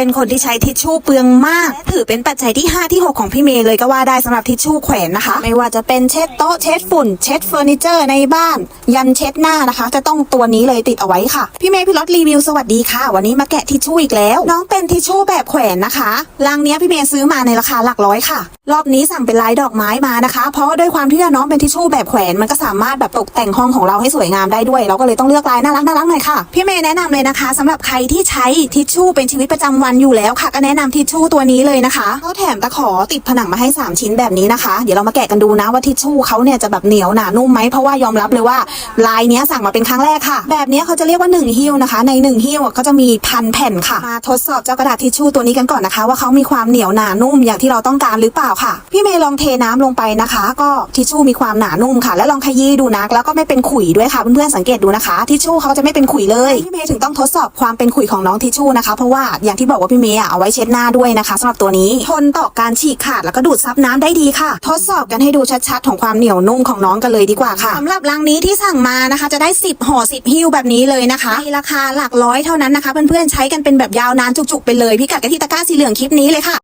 เป็นคนที่ใช้ทิชชู่เปลืองมากถือเป็นปัจจัยที่ 5 ที่ 6 ของพี่เมย์เลยก็ว่าได้สำหรับทิชชู่แขวนนะคะ ไม่ว่าจะเป็นเช็ดโต๊ะเช็ดฝุ่น เช็ดเฟอร์นิเจอร์ในบ้าน ยันเช็ดหน้านะคะ จะต้องตัวนี้เลยติดเอาไว้ค่ะ พี่เมย์พี่รถรีวิวสวัสดีค่ะ วันนี้มาแกะทิชชู่อีกแล้ว น้องเป็นทิชชู่แบบแขวนนะคะลังเนี้ยพี่เมย์ซื้อมาในราคาหลักร้อยค่ะ รอบนี้สั่งเป็นลายดอกไม้มานะคะ เพราะด้วยความที่น้องเป็นทิชชู่แบบแขวนมันก็สามารถแบบตกแต่งห้องของเราให้สวยงามได้ด้วย เราก็เลยต้องเลือกลายน่ารักน่ารักหน่อยค่ะ พี่เมย์แนะนำเลยนะคะสำหรับใครที่ใช้ทิชชู่เป็นชีวิตประจำวันอยู่แล้วค่ะ ก็แนะนำทิชชู่ตัวนี้เลยนะคะเขาแถมตะขอติดผนังมาให้ 3 ชิ้นแบบนี้นะคะ เดี๋ยวเรามาแกะกันดูนะว่าทิชชู่เขาเนี่ยจะแบบเหนียวหนานุ่มไหมเพราะว่ายอมรับเลยว่าลายนี้สั่งมาเป็นครั้งแรกค่ะ แบบนี้เขาจะเรียกว่า1หิ้วนะคะ ใน1หิ้วก็จะมีพันแผ่นค่ะมาทดสอบเจ้ากระดาษทิชชู่ตัวนี้กันก่อนนะคะ ว่าเขามีความเหนียวหนานุ่มอย่างที่เราต้องการหรือเปล่าค่ะ พี่เมย์ลองเทน้ำลงไปนะคะ ก็ทิชชู่มีความหนานุ่มค่ะ แล้วลองขยี้ดูนะแล้วก็ไม่เป็นขุยด้วยค่ะเพื่อนๆสังเกตดูนะคะ ทิชชู่เขาจะไม่เป็นขุยเลยพี่เมย์ถึงต้องทดสอบความเป็นขุยของน้องทิชชู่นะคะ เพราะว่าอย่างที่บอกว่าพี่เมย์เอาไว้เช็ดหน้าด้วยนะคะสำหรับตัวนี้ทนต่อการฉีกขาดแล้วก็ดูดซับน้ำได้ดีค่ะ ทดสอบกันให้ดูชัดๆ ของความเหนียวนุ่มของน้องกันเลยดีกว่าค่ะสำหรับลังนี้ที่สั่งมานะคะ จะได้ 10ห่อ10หิ้วแบบนี้เลยนะคะในราคาหลักร้อยเท่านั้นนะคะเพื่อนๆใช้กันเป็นแบบยาวนานจุกๆไปเลยพิกัดกันที่ตะกร้าสีเหลืองคลิปนี้เลยค่ะ